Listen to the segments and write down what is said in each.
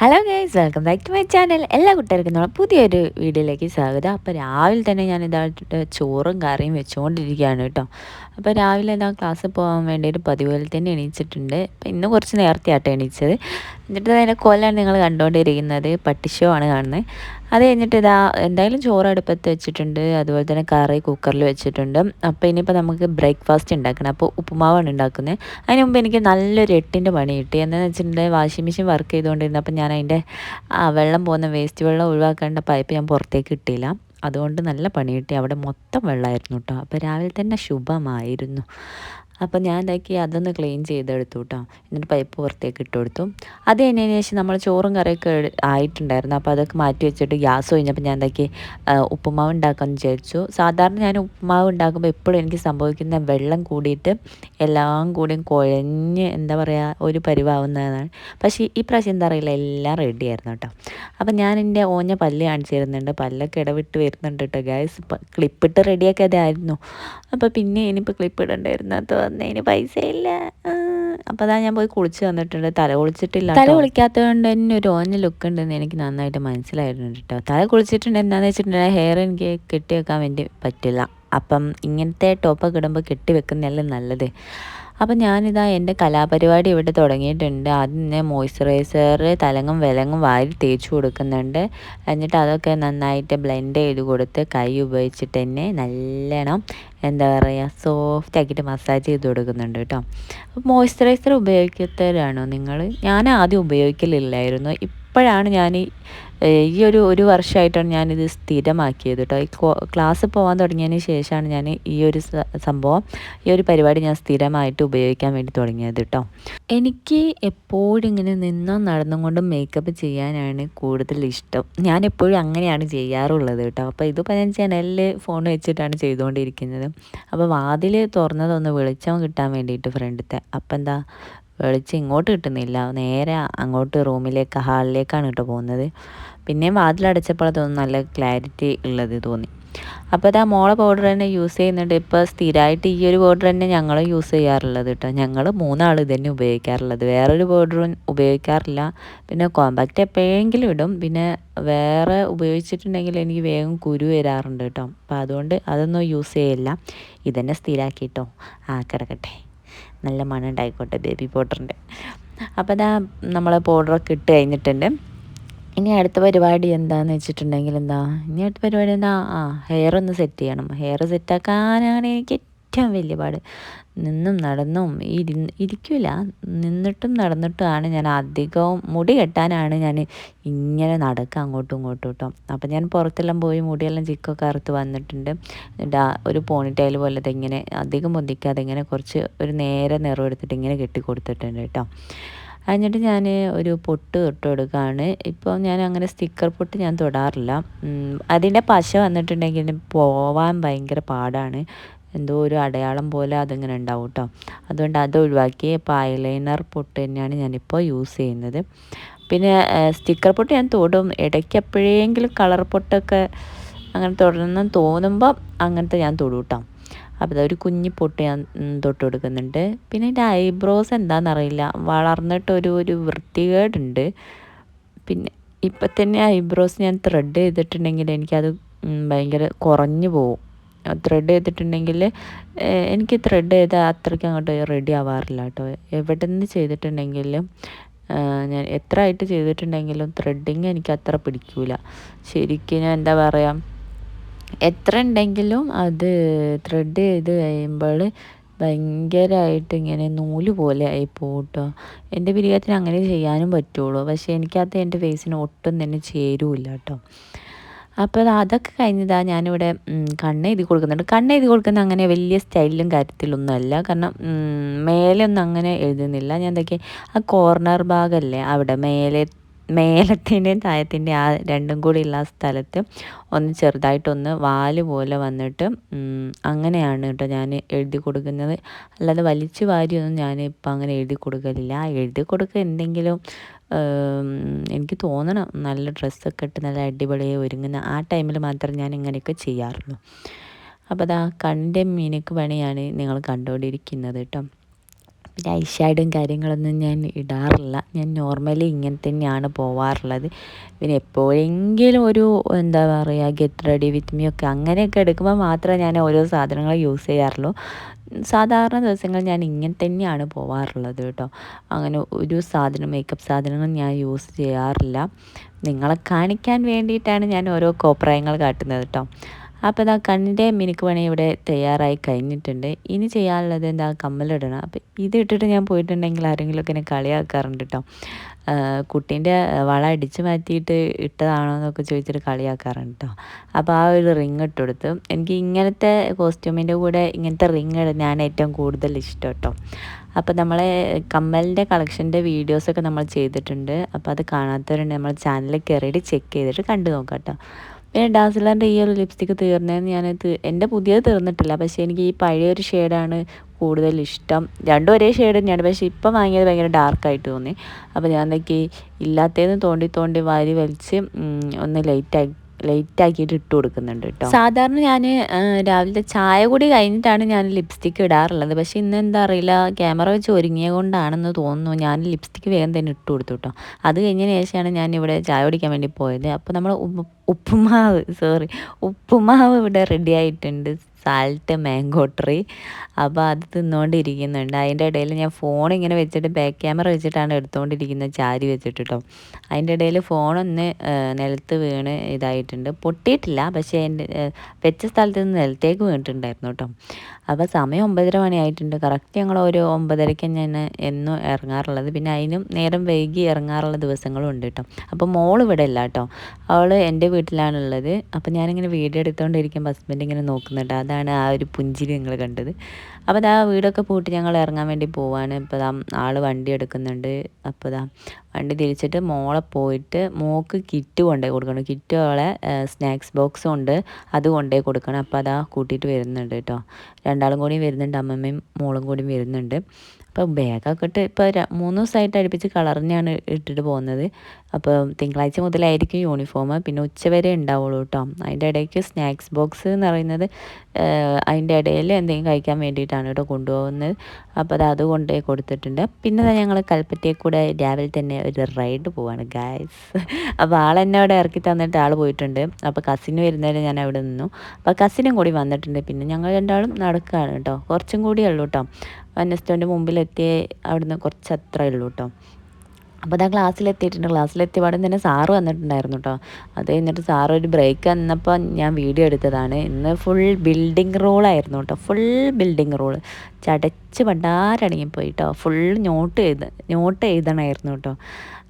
Hello guys welcome back to my channel എല്ലാ കുട്ടികൾക്കും നമ്മൾ പുതിയൊരു വീഡിയോയിലേക്ക് സ്വാഗതം. അപ്പോൾ രാവിലെ തന്നെ ഞാൻ ഇതായിട്ട് ചോറും കറിയും വെച്ചുകൊണ്ടിരിക്കുകയാണ് കേട്ടോ. അപ്പോൾ രാവിലെ ഇതാ ക്ലാസ്സിൽ പോകാൻ വേണ്ടിയിട്ട് പതിവ് പോലെ തന്നെ എണീച്ചിട്ടുണ്ട്. അപ്പോൾ ഇന്ന് കുറച്ച് നേരത്തെ ആട്ടോ എണീച്ചത്. എന്നിട്ട് അതിന്റെ കൊല്ലാണ് നിങ്ങൾ കണ്ടുകൊണ്ടിരിക്കുന്നത്. പട്ടിഷോ ആണ് കാണുന്നത്. അത് കഴിഞ്ഞിട്ട് ഇതാ എന്തായാലും ചോറ് അടുപ്പത്ത് വെച്ചിട്ടുണ്ട്. അതുപോലെ തന്നെ കറി കുക്കറിൽ വെച്ചിട്ടുണ്ട്. അപ്പോൾ ഇനിയിപ്പോൾ നമുക്ക് ബ്രേക്ക്ഫാസ്റ്റ് ഉണ്ടാക്കണം. അപ്പോൾ ഉപ്പുമാവാണ് ഉണ്ടാക്കുന്നത്. അതിന് മുമ്പ് എനിക്ക് നല്ലൊരു എട്ടിന്റെ പണി കിട്ടി. എന്താണെന്ന് വെച്ചിട്ടുണ്ടെങ്കിൽ വാഷിംഗ് മെഷീൻ വർക്ക് ചെയ്തുകൊണ്ടിരുന്നു അപ്പോൾ ഞാൻ അതിന്റെ വെള്ളം പോകുന്ന വേസ്റ്റ് വെള്ളം ഒഴിവാക്കേണ്ട പൈപ്പ് ഞാൻ പുറത്തേക്ക് ഇട്ടില്ല. അതുകൊണ്ട് നല്ല പണി കിട്ടി. അവിടെ മൊത്തം വെള്ളമായിരുന്നു കേട്ടോ. അപ്പോൾ രാവിലെ തന്നെ ശുഭമായിരുന്നു. അപ്പോൾ ഞാൻ എന്താക്കി അതൊന്ന് ക്ലീൻ ചെയ്തെടുത്തു കേട്ടോ എന്നിട്ട് പൈപ്പ് പുറത്തേക്ക് ഇട്ട് കൊടുത്തു. അത് കഴിഞ്ഞതിന് ശേഷം നമ്മൾ ചോറും കറിയൊക്കെ ആയിട്ടുണ്ടായിരുന്നു. അപ്പോൾ അതൊക്കെ മാറ്റി വെച്ചിട്ട് ഗ്യാസ് കഴിഞ്ഞപ്പോൾ ഞാൻ എന്താക്കി ഉപ്പുമാവ് ഉണ്ടാക്കാമെന്ന് വിചാരിച്ചു. സാധാരണ ഞാൻ ഉപ്പുമാവ് ഉണ്ടാക്കുമ്പോൾ എപ്പോഴും എനിക്ക് സംഭവിക്കുന്ന വെള്ളം കൂടിയിട്ട് എല്ലാം കൂടിയും കുഴഞ്ഞ് എന്താ പറയുക ഒരു പരിവാവുന്നതാണ്. പക്ഷേ ഈ പ്രാവശ്യം എന്താ അറിയില്ല എല്ലാം റെഡി ആയിരുന്നു കേട്ടോ അപ്പം ഞാൻ എന്റെ ഓഞ്ഞ പല്ല് കാണിച്ചു തരുന്നുണ്ട് പല്ലൊക്കെ ഇടവിട്ട് വരുന്നുണ്ട് കേട്ടോ ഗ്യാസ് ക്ലിപ്പിട്ട് റെഡിയാക്കിയതായിരുന്നു അപ്പോൾ പിന്നെ ഇനിയിപ്പോൾ ക്ലിപ്പ് ഇടണ്ടായിരുന്നു. അത് വന്നതിന് പൈസ ഇല്ല അപ്പോൾ അതാ ഞാൻ പോയി കുളിച്ച് വന്നിട്ടുണ്ട്. തല കുളിച്ചിട്ടില്ല തല കുളിക്കാത്തത് കൊണ്ട് തന്നെ ഒരു ഓഞ്ഞ ലുക്ക് ഉണ്ടെന്ന് എനിക്ക് നന്നായിട്ട് മനസ്സിലായിരുന്നു കേട്ടോ തല കുളിച്ചിട്ടുണ്ട് എന്താണെന്ന് വെച്ചിട്ടുണ്ടെങ്കിൽ ഹെയർ എനിക്ക് കെട്ടി വെക്കാൻ വേണ്ടി പറ്റില്ല. അപ്പം ഇങ്ങനത്തെ ടോപ്പൊക്കെ ഇടുമ്പോൾ കെട്ടി വെക്കുന്നതല്ലേ നല്ലത്. അപ്പം ഞാനിതാ എന്റെ കലാപരിപാടി ഇവിടെ തുടങ്ങിയിട്ടുണ്ട്. ആദ്യം തന്നെ മോയ്സ്ചറൈസർ തലങ്ങും വിലങ്ങും വാരി തേച്ച് കൊടുക്കുന്നുണ്ട്. എന്നിട്ട് അതൊക്കെ നന്നായിട്ട് ബ്ലെൻഡ് ചെയ്ത് കൊടുത്ത് കൈ ഉപയോഗിച്ചിട്ട് തന്നെ നല്ലോണം എന്താ പറയുക സോഫ്റ്റ് ആക്കിയിട്ട് മസാജ് ചെയ്ത് കൊടുക്കുന്നുണ്ട് കേട്ടോ. മോയ്സ്ചറൈസർ ഉപയോഗിക്കാത്തവരാണോ നിങ്ങൾ? ഞാൻ ആദ്യം ഉപയോഗിക്കലില്ലായിരുന്നു. ഇപ്പോഴാണ് ഞാൻ ഈ ഒരു ഒരു വർഷമായിട്ടാണ് ഞാനിത് സ്ഥിരമാക്കിയത് കേട്ടോ ഈ ക്ലാസ് പോകാൻ തുടങ്ങിയതിന് ശേഷമാണ് ഞാൻ ഈ ഒരു സംഭവം ഈ ഒരു പരിപാടി ഞാൻ സ്ഥിരമായിട്ട് ഉപയോഗിക്കാൻ വേണ്ടി തുടങ്ങിയത് കേട്ടോ എനിക്ക് എപ്പോഴും ഇങ്ങനെ നിന്നും നടന്നും കൊണ്ടും മേക്കപ്പ് ചെയ്യാനാണ് കൂടുതൽ ഇഷ്ടം. ഞാൻ എപ്പോഴും അങ്ങനെയാണ് ചെയ്യാറുള്ളത് കേട്ടോ അപ്പോൾ ഇതിപ്പോൾ ഞാൻ ജനലിൽ ഫോൺ വെച്ചിട്ടാണ് ചെയ്തുകൊണ്ടിരിക്കുന്നത്. അപ്പോൾ വാതിൽ തുറന്നതൊന്ന് വെളിച്ചം കിട്ടാൻ വേണ്ടിയിട്ട് ഫ്രണ്ടിത്തെ അപ്പം എന്താ വെളിച്ചം ഇങ്ങോട്ട് കിട്ടുന്നില്ല. നേരെ അങ്ങോട്ട് റൂമിലേക്ക് ഹാളിലേക്കാണ് കേട്ടോ പോകുന്നത്. പിന്നെയും വാതിലടച്ചപ്പോൾ തോന്നുന്നു നല്ല ക്ലാരിറ്റി ഉള്ളത് തോന്നി. അപ്പോൾ ഇതാ മോളെ പൗഡർ തന്നെ യൂസ് ചെയ്യുന്നുണ്ട്. ഇപ്പോൾ സ്ഥിരമായിട്ട് ഈ ഒരു പൗഡർ തന്നെ ഞങ്ങൾ യൂസ് ചെയ്യാറുള്ളത് കേട്ടോ. ഞങ്ങൾ മൂന്നാൾ ഇത് തന്നെ ഉപയോഗിക്കാറുള്ളത്. വേറൊരു പൗഡറും ഉപയോഗിക്കാറില്ല. പിന്നെ കോമ്പാക്റ്റ് എപ്പോഴെങ്കിലും ഇടും. പിന്നെ വേറെ ഉപയോഗിച്ചിട്ടുണ്ടെങ്കിൽ എനിക്ക് വേഗം കുരു വരാറുണ്ട് കേട്ടോ. അപ്പോൾ അതുകൊണ്ട് അതൊന്നും യൂസ് ചെയ്യില്ല. ഇതന്നെ സ്ഥിരമാക്കി കേട്ടോ. ആ കിടക്കട്ടെ. നല്ല മണം ഉണ്ടായിക്കോട്ടെ ബേബി പൗഡറിന്റെ. അപ്പോൾ അതാ നമ്മൾ പൗഡറൊക്കെ ഇട്ട് കഴിഞ്ഞിട്ടുണ്ട്. ഇനി അടുത്ത പരിപാടി എന്താന്ന് വെച്ചിട്ടുണ്ടെങ്കിൽ എന്താ? ഇനി അടുത്ത പരിപാടി എന്താ? ആ ഹെയർ ഒന്ന് സെറ്റ് ചെയ്യണം. ഹെയർ സെറ്റാക്കാനാണ് എനിക്ക് ഏറ്റവും വലിയ പാട്. നിന്നും നടന്നും ഇരി ഇരിക്കില്ല നിന്നിട്ടും നടന്നിട്ടുമാണ് ഞാൻ അധികവും മുടി കെട്ടാനാണ് ഞാൻ ഇങ്ങനെ നടക്കുക അങ്ങോട്ടും ഇങ്ങോട്ടും കേട്ടോ അപ്പം ഞാൻ പുറത്തെല്ലാം പോയി മുടിയെല്ലാം ചിക്കൊക്കെ അറുത്ത് വന്നിട്ടുണ്ട്. ഡാ ഒരു പോണിറ്റൈൽ പോലത്തെ ഇങ്ങനെ അധികം പൊന്തിക്കാതെ ഇങ്ങനെ കുറച്ച് ഒരു നേരെ നിറം എടുത്തിട്ട് ഇങ്ങനെ കെട്ടി കൊടുത്തിട്ടുണ്ട് കേട്ടോ എന്നിട്ട് ഞാൻ ഒരു പൊട്ട് തൊട്ട് കൊടുക്കുകയാണ്. ഇപ്പോൾ ഞാൻ അങ്ങനെ സ്റ്റിക്കർ പൊട്ട് ഞാൻ തൊടാറില്ല. അതിന്റെ പശ വന്നിട്ടുണ്ടെങ്കിൽ പോവാൻ ഭയങ്കര പാടാണ്. എന്തോ ഒരു അടയാളം പോലെ അതിങ്ങനെ ഉണ്ടാവും കേട്ടോ അതുകൊണ്ട് അത് ഒഴിവാക്കി ഇപ്പോൾ ഐലൈനർ പൊട്ട് തന്നെയാണ് ഞാനിപ്പോൾ യൂസ് ചെയ്യുന്നത്. പിന്നെ സ്റ്റിക്കർ പൊട്ട് ഞാൻ തൊടും. ഇടയ്ക്ക് എപ്പോഴെങ്കിലും കളർ പൊട്ടൊക്കെ അങ്ങനെ തുടരണം തോന്നുമ്പോൾ അങ്ങനത്തെ ഞാൻ തൊടും കേട്ടോ അപ്പോൾ ഒരു കുഞ്ഞി പൊട്ട് ഞാൻ തൊട്ട് കൊടുക്കുന്നുണ്ട്. പിന്നെ എന്റെ ഐബ്രോസ് എന്താണെന്നറിയില്ല വളർന്നിട്ട് ഒരു വൃത്തികേടുണ്ട്. പിന്നെ ഇപ്പം തന്നെ ഐബ്രോസ് ഞാൻ ത്രെഡ് ചെയ്തിട്ടുണ്ടെങ്കിൽ എനിക്കത് ഭയങ്കര കുറഞ്ഞു പോവും. ത്രെഡ് ചെയ്തിട്ടുണ്ടെങ്കിൽ എനിക്ക് ത്രെഡ് ചെയ്താൽ അത്രയ്ക്ക് അങ്ങോട്ട് റെഡി ആവാറില്ല കേട്ടോ. എവിടെ നിന്ന് ചെയ്തിട്ടുണ്ടെങ്കിലും ഞാൻ എത്ര ആയിട്ട് ചെയ്തിട്ടുണ്ടെങ്കിലും ത്രെഡിങ് എനിക്ക് അത്ര പിടിക്കൂല. ശരിക്കും ഞാൻ എന്താ പറയുക എത്ര ഉണ്ടെങ്കിലും അത് ത്രെഡ് ചെയ്ത് കഴിയുമ്പോൾ ഭയങ്കരമായിട്ട് ഇങ്ങനെ നൂൽ പോലെ ആയി പോട്ടോ എന്റെ പിരികത്തിന് അങ്ങനെ ചെയ്യാനും പറ്റുള്ളൂ. പക്ഷേ എനിക്കകത്ത് എന്റെ ഫേസിന് ഒട്ടും തന്നെ ചേരുമില്ല കേട്ടോ അപ്പോൾ അത് അതൊക്കെ കഴിഞ്ഞതാ ഞാനിവിടെ കണ്ണ് എഴുതി കൊടുക്കുന്നുണ്ട്. കണ്ണ് എഴുതി കൊടുക്കുന്ന അങ്ങനെ വലിയ സ്റ്റൈലിലും കാര്യത്തിലൊന്നും അല്ല കാരണം മേലെ ഒന്നും അങ്ങനെ എഴുതുന്നില്ല. ഞാൻ എന്തൊക്കെ ആ കോർണർ ഭാഗമല്ലേ അവിടെ മേലെ മേലത്തിന്റെയും താഴത്തിന്റെയും ആ രണ്ടും കൂടി ഉള്ള സ്ഥലത്ത് ഒന്ന് ചെറുതായിട്ടൊന്ന് വാൽ പോലെ വന്നിട്ട് അങ്ങനെയാണ് കേട്ടോ ഞാൻ എഴുതി കൊടുക്കുന്നത്. അല്ലാതെ വലിച്ചു വാരിയൊന്നും ഞാൻ ഇപ്പം അങ്ങനെ എഴുതി കൊടുക്കലില്ല. എഴുതി കൊടുക്കുക എന്തെങ്കിലും എനിക്ക് തോന്നണം നല്ല ഡ്രസ്സൊക്കെ ഇട്ട് നല്ല അടിപൊളിയായി ഒരുങ്ങുന്ന ആ ടൈമിൽ മാത്രം ഞാൻ ഇങ്ങനെയൊക്കെ ചെയ്യാറുള്ളൂ. അപ്പോൾ അതാ കണ്ടം മീനക്ക് പണിയാണ് നിങ്ങൾ കണ്ടുകൊണ്ടിരിക്കുന്നത് കേട്ടോ പിന്നെ ഐ ഷാഡും കാര്യങ്ങളൊന്നും ഞാൻ ഇടാറില്ല. ഞാൻ നോർമലി ഇങ്ങനെ തന്നെയാണ് പോവാറുള്ളത്. പിന്നെ എപ്പോഴെങ്കിലും ഒരു എന്താ പറയുക ഗെറ്റ് റെഡി വിത്ത് മീ ഒക്കെ അങ്ങനെയൊക്കെ എടുക്കുമ്പോൾ മാത്രമേ ഞാൻ ഓരോ സാധനങ്ങൾ യൂസ് ചെയ്യാറുള്ളൂ. സാധാരണ ദിവസങ്ങൾ ഞാൻ ഇങ്ങനെ തന്നെയാണ് പോവാറുള്ളത് കേട്ടോ. അങ്ങനെ ഒരു സാധനം മേക്കപ്പ് സാധനങ്ങൾ ഞാൻ യൂസ് ചെയ്യാറില്ല. നിങ്ങളെ കാണിക്കാൻ വേണ്ടിയിട്ടാണ് ഞാൻ ഓരോ കോപ്രായങ്ങൾ കാട്ടുന്നത് കേട്ടോ. അപ്പോൾ ഇതാ കണ്ണിന്റെ മിനുക്ക് പണി ഇവിടെ തയ്യാറായി കഴിഞ്ഞിട്ടുണ്ട്. ഇനി ചെയ്യാനുള്ളത് എന്താ കമ്മലിടണം. അപ്പോൾ ഇത് ഇട്ടിട്ട് ഞാൻ പോയിട്ടുണ്ടെങ്കിൽ ആരെങ്കിലും ഒക്കെ എന്നെ കളിയാക്കാറുണ്ട് കേട്ടോ കുട്ടീന്റെ വള അടിച്ച് മാറ്റിയിട്ട് ഇട്ടതാണോ എന്നൊക്കെ ചോദിച്ചിട്ട് കളിയാക്കാറുണ്ട് കേട്ടോ അപ്പോൾ ആ ഒരു റിങ് ഇട്ട് കൊടുത്ത്. എനിക്ക് ഇങ്ങനത്തെ കോസ്റ്റ്യൂമിന്റെ കൂടെ ഇങ്ങനത്തെ റിങ് ഞാൻ ഏറ്റവും കൂടുതൽ ഇഷ്ടം കേട്ടോ അപ്പോൾ നമ്മളെ കമ്മലിന്റെ കളക്ഷന്റെ വീഡിയോസൊക്കെ നമ്മൾ ചെയ്തിട്ടുണ്ട്. അപ്പോൾ അത് കാണാത്തവരുണ്ട് നമ്മൾ ചാനലിൽ കയറിയിട്ട് ചെക്ക് ചെയ്തിട്ട് കണ്ടു നോക്കാം കേട്ടോ പിന്നെ ഡാസിലാന്റെ ഈ ഒരു ലിപ്സ്റ്റിക്ക് തീർന്നതെന്ന് ഞാൻ എന്റെ പുതിയത് തീർന്നിട്ടില്ല. പക്ഷേ എനിക്ക് ഈ പഴയ ഒരു ഷെയ്ഡാണ് കൂടുതൽ ഇഷ്ടം. രണ്ടും ഒരേ ഷെയ്ഡ് തന്നെയാണ്. പക്ഷേ ഇപ്പം വാങ്ങിയത് ഭയങ്കര ഡാർക്കായിട്ട് തോന്നി. അപ്പോൾ ഞാൻ എന്തൊക്കെ ഇല്ലാത്തതെന്ന് തോണ്ടി തോണ്ടി വാരി വലിച്ച് ഒന്ന് ലൈറ്റാക്കി ലൈറ്റ് ആക്കിയിട്ട് ഇട്ട് കൊടുക്കുന്നുണ്ട് കേട്ടോ സാധാരണ ഞാൻ രാവിലത്തെ ചായ കൂടി കഴിഞ്ഞിട്ടാണ് ഞാൻ ലിപ്സ്റ്റിക്ക് ഇടാറുള്ളത്. പക്ഷേ ഇന്ന് എന്താ അറിയില്ല ക്യാമറ വെച്ച് ഒരുങ്ങിയ കൊണ്ടാണെന്ന് തോന്നുന്നു. ഞാൻ ലിപ്സ്റ്റിക്ക് വേഗം തന്നെ ഇട്ട് കൊടുത്തു കേട്ടോ അത് കഴിഞ്ഞതിന് ശേഷമാണ് ഞാൻ ഇവിടെ ചായ കുടിക്കാൻ വേണ്ടി പോയത്. അപ്പോൾ നമ്മൾ ഉപ്പുമാവ് സോറി ഉപ്പുമാവ് ഇവിടെ റെഡി ആയിട്ടുണ്ട്. Salt mango tree. അപ്പോൾ അത് തിന്നുകൊണ്ടിരിക്കുന്നുണ്ട് അതിന്റെ ഇടയിൽ ഞാൻ ഫോൺ ഇങ്ങനെ വെച്ചിട്ട് ബാക്ക് ക്യാമറ വെച്ചിട്ടാണ് എടുത്തുകൊണ്ടിരിക്കുന്നത് ചാരി വെച്ചിട്ട് കേട്ടോ അതിന്റെ ഇടയിൽ ഫോണൊന്ന് നിലത്ത് വീണ് ഇതായിട്ടുണ്ട്. പൊട്ടിയിട്ടില്ല. പക്ഷേ എന്റെ വെച്ച സ്ഥലത്ത് നിന്ന് നിലത്തേക്ക് വീണിട്ടുണ്ടായിരുന്നു കേട്ടോ അപ്പോൾ സമയം ഒമ്പതര മണിയായിട്ടുണ്ട്. കറക്റ്റ് ഞങ്ങൾ ഒരു ഒമ്പതരയ്ക്ക് ഞാൻ എന്നും ഇറങ്ങാറുള്ളത്. പിന്നെ അതിനും നേരം വൈകി ഇറങ്ങാറുള്ള ദിവസങ്ങളും ഉണ്ട് കേട്ടോ അപ്പോൾ മോൾ ഇവിടെ ഇല്ല കേട്ടോ അവൾ എന്റെ വീട്ടിലാണുള്ളത്. അപ്പോൾ ഞാനിങ്ങനെ വീഡിയോ എടുത്തുകൊണ്ടിരിക്കുമ്പോൾ ഹസ്ബൻഡ് ഇങ്ങനെ നോക്കുന്നുണ്ട്. അതാണ് ആ ഒരു പുഞ്ചിരി ഞങ്ങൾ കണ്ടത്. അപ്പോൾ അതാ വീടൊക്കെ പൂട്ടി ഞങ്ങൾ ഇറങ്ങാൻ വേണ്ടി പോവാണ്. ഇപ്പോൾ ആൾ വണ്ടി എടുക്കുന്നുണ്ട്. അപ്പോൾ ദാ വണ്ടി തിരിച്ചിട്ട് മോളെ പോയിട്ട് മോക്ക് കിറ്റ് കൊണ്ടുപോയി കൊടുക്കണം. കിറ്റ് അവളെ സ്നാക്സ് ബോക്സ് ഉണ്ട്. അത് കൊണ്ടുപോയി കൊടുക്കണം. അപ്പോൾ അതാ കൂട്ടിയിട്ട് വരുന്നുണ്ട് കേട്ടോ. രണ്ടാളും കൂടി വരുന്നുണ്ട്. അമ്മമ്മയും മോളും കൂടി വരുന്നുണ്ട്. അപ്പോൾ ബാഗൊക്കെ ഇട്ട് ഇപ്പോൾ മൂന്ന് ദിവസമായിട്ട് അടുപ്പിച്ച് കളർ തന്നെയാണ് ഇട്ടിട്ട് പോകുന്നത്. അപ്പോൾ തിങ്കളാഴ്ച മുതലായിരിക്കും യൂണിഫോം പിന്നെ ഉച്ചവരെ ഉണ്ടാവുള്ളൂ കേട്ടോ. അതിന്റെ ഇടയ്ക്ക് സ്നാക്സ് ബോക്സ് എന്ന് പറയുന്നത് അതിന്റെ ഇടയിൽ എന്തെങ്കിലും കഴിക്കാൻ വേണ്ടിയിട്ടാണ് കേട്ടോ കൊണ്ടുപോകുന്നത്. അപ്പോൾ അത് അത് കൊണ്ടുപോയി കൊടുത്തിട്ടുണ്ട്. പിന്നെ ഞങ്ങൾ കൽപ്പറ്റയിൽ കൂടെ രാവിലെ തന്നെ ഒരു റൈഡ് പോവാണ് ഗായ്സ് അപ്പോൾ ആളെന്നെ അവിടെ ഇറക്കി തന്നിട്ട് ആൾ പോയിട്ടുണ്ട്. അപ്പോൾ കസിന് വരുന്നവരെ ഞാൻ അവിടെ നിന്നു. അപ്പോൾ കസിനും കൂടി വന്നിട്ടുണ്ട്. പിന്നെ ഞങ്ങൾ രണ്ടാളും നടക്കുകയാണ് കേട്ടോ കുറച്ചും കൂടിയേ ഉള്ളൂ കേട്ടോ വന്നസ്റ്റോന്റെ മുമ്പിലെത്തിയേ അവിടുന്ന് കുറച്ച് അത്രേ ഉള്ളൂ കേട്ടോ അപ്പോൾ ഞാൻ ക്ലാസ്സിലെത്തിയിട്ടുണ്ട്. ക്ലാസ്സിലെത്തിയപാടും തന്നെ സാറ് വന്നിട്ടുണ്ടായിരുന്നു കേട്ടോ അത് കഴിഞ്ഞിട്ട് സാറ് ഒരു ബ്രേക്ക് വന്നപ്പോൾ ഞാൻ വീഡിയോ എടുത്തതാണ്. ഇന്ന് ഫുൾ ബിൽഡിംഗ് റോളായിരുന്നു കേട്ടോ ഫുൾ ബിൽഡിംഗ് റോൾ ചടച്ച് പണ്ടാരടങ്ങിപ്പോയി കേട്ടോ ഫുൾ നോട്ട് എഴുത നോട്ട് എഴുതണമായിരുന്നു കേട്ടോ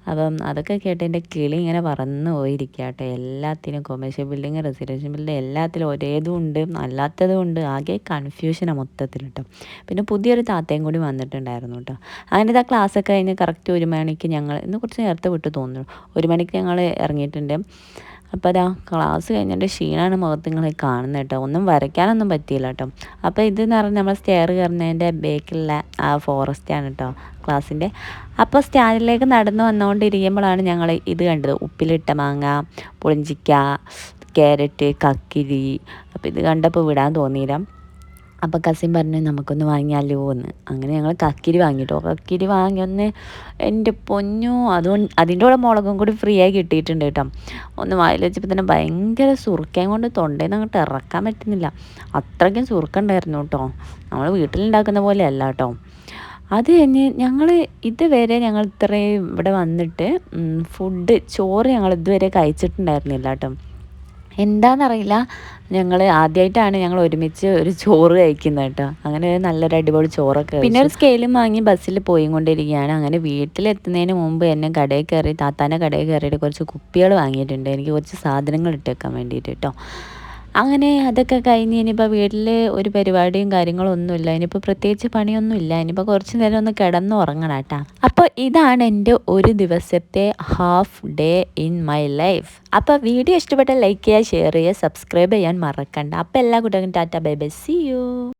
അപ്പം അതൊക്കെ കേട്ട് എന്റെ കിളി ഇങ്ങനെ പറന്നു പോയിരിക്കുക കേട്ടോ എല്ലാത്തിനും കൊമേഴ്ഷ്യൽ ബിൽഡിങ് റെസിഡൻഷ്യൽ ബിൽഡിങ് എല്ലാത്തിലും ഒരേതും ഉണ്ട് അല്ലാത്തതും ഉണ്ട്. ആകെ കൺഫ്യൂഷനാണ് മൊത്തത്തിൽ കേട്ടോ. പിന്നെ പുതിയൊരു താത്തയും കൂടി വന്നിട്ടുണ്ടായിരുന്നു കേട്ടോ. അതിന്റെ ആ ക്ലാസ്സൊക്കെ കഴിഞ്ഞ് കറക്റ്റ് ഒരു മണിക്ക് ഞങ്ങൾ ഇന്ന് കുറച്ച് നേരത്തെ വിട്ട് തോന്നുന്നു. ഒരു മണിക്ക് ഞങ്ങൾ ഇറങ്ങിയിട്ടുണ്ട്. അപ്പോൾ അതാ ക്ലാസ് കഴിഞ്ഞിട്ട് ക്ഷീണമാണ് മുഖത്ത് നിങ്ങൾ കാണുന്നത് കേട്ടോ ഒന്നും വരയ്ക്കാനൊന്നും പറ്റിയില്ല കേട്ടോ അപ്പോൾ ഇതെന്ന് പറഞ്ഞാൽ നമ്മൾ സ്റ്റെയർ കയറുന്നതിന്റെ ബേക്കിലുള്ള ആ ഫോറസ്റ്റാണ് കേട്ടോ ക്ലാസ്സിന്റെ അപ്പോൾ സ്റ്റാൻഡിലേക്ക് നടന്നു വന്നുകൊണ്ടിരിക്കുമ്പോഴാണ് ഞങ്ങൾ ഇത് കണ്ടത്. ഉപ്പിലിട്ട മാങ്ങ പുളിഞ്ചിക്ക ക്യാരറ്റ് കക്കിരി. അപ്പോൾ ഇത് കണ്ടപ്പോൾ വിടാൻ തോന്നിയില്ല. അപ്പോൾ കസിൻ പറഞ്ഞു നമുക്കൊന്ന് വാങ്ങിയാലോ എന്ന്. അങ്ങനെ ഞങ്ങൾ കക്കിരി വാങ്ങിട്ടോ. കക്കിരി വാങ്ങി ഒന്ന് എന്റെ പൊന്നു അതുകൊണ്ട് അതിന്റെ കൂടെ മുളകും കൂടി ഫ്രീ ആയി കിട്ടിയിട്ടുണ്ട് കേട്ടോ. ഒന്ന് വായിൽ വെച്ചപ്പോൾ തന്നെ ഭയങ്കര സുറുക്കയും കൊണ്ട് തൊണ്ടയിൽ നിന്ന് അങ്ങോട്ട് ഇറക്കാൻ പറ്റുന്നില്ല. അത്രയ്ക്കും സുറുക്കുണ്ടായിരുന്നു കേട്ടോ. നമ്മൾ വീട്ടിലുണ്ടാക്കുന്ന പോലെ അല്ല കേട്ടോ. അത് കഴിഞ്ഞ് ഞങ്ങൾ ഇതുവരെ ഞങ്ങൾ ഇത്രയും ഇവിടെ വന്നിട്ട് ഫുഡ് ചോറ് ഞങ്ങൾ ഇതുവരെ കഴിച്ചിട്ടുണ്ടായിരുന്നില്ല കേട്ടോ. എന്താണെന്നറിയില്ല ഞങ്ങൾ ആദ്യമായിട്ടാണ് ഞങ്ങൾ ഒരുമിച്ച് ഒരു ചോറ് കഴിക്കുന്നത് കേട്ടോ. അങ്ങനെ നല്ലൊരു അടിപൊളി ചോറൊക്കെ പിന്നെ ഒരു സ്കെയിലും വാങ്ങി ബസ്സിൽ പോയി കൊണ്ടിരിക്കുകയാണ് അങ്ങനെ വീട്ടിലെത്തുന്നതിന് മുമ്പ് എന്നെ കടയിൽ കയറി താത്താന്റെ കടയിൽ കയറിയിട്ട് കുറച്ച് കുപ്പികൾ വാങ്ങിയിട്ടുണ്ട്. എനിക്ക് കുറച്ച് സാധനങ്ങൾ ഇട്ടേക്കാൻ വേണ്ടിയിട്ട് കേട്ടോ. അങ്ങനെ അതൊക്കെ കഴിഞ്ഞ് ഇനിയിപ്പോൾ വീട്ടിൽ ഒരു പരിപാടിയും കാര്യങ്ങളും ഒന്നുമില്ല. ഇനിയിപ്പോൾ പ്രത്യേകിച്ച് പണിയൊന്നുമില്ല. ഇനിയിപ്പോൾ കുറച്ച് നേരം ഒന്ന് കിടന്ന് ഉറങ്ങണം കേട്ടോ. അപ്പോൾ ഇതാണ് എന്റെ ഒരു ദിവസത്തെ half day in my life അപ്പോൾ വീഡിയോ ഇഷ്ടപ്പെട്ട ലൈക്ക് ചെയ്യുക ഷെയർ ചെയ്യുക സബ്സ്ക്രൈബ് ചെയ്യാൻ മറക്കണ്ട. അപ്പോൾ എല്ലാ കുട്ടികളും tata bye bye see you